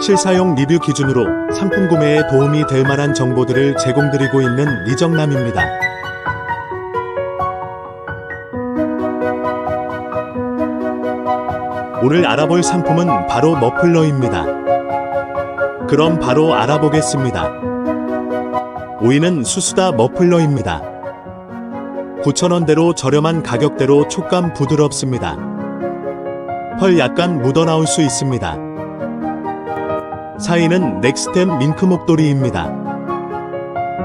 실사용 리뷰 기준으로 상품 구매에 도움이 될 만한 정보들을 제공드리고 있는 이정남입니다. 오늘 알아볼 상품은 바로 머플러입니다. 그럼 바로 알아보겠습니다. 5위는 수수다 머플러입니다. 9,000원대로 저렴한 가격대로 촉감 부드럽습니다. 펄 약간 묻어나올 수 있습니다. 4위는 넥스템 밍크 목도리입니다.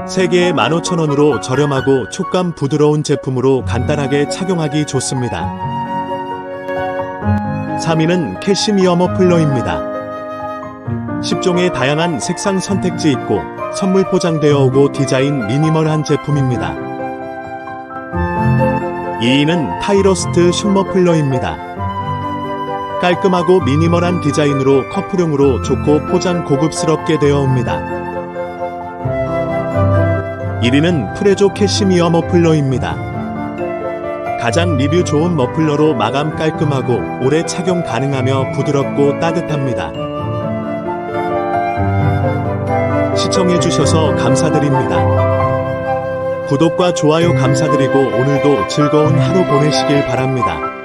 3개에 15,000원으로 저렴하고 촉감 부드러운 제품으로 간단하게 착용하기 좋습니다. 3위는 캐시미어 머플러입니다. 10종의 다양한 색상 선택지 있고 선물 포장되어 오고 디자인 미니멀한 제품입니다. 2위는 타이러스트 슈머플러입니다. 깔끔하고 미니멀한 디자인으로 커플용으로 좋고 포장 고급스럽게 되어 옵니다. 1위는 프레조 캐시미어 머플러입니다. 가장 리뷰 좋은 머플러로 마감 깔끔하고 오래 착용 가능하며 부드럽고 따뜻합니다. 시청해주셔서 감사드립니다. 구독과 좋아요 감사드리고 오늘도 즐거운 하루 보내시길 바랍니다.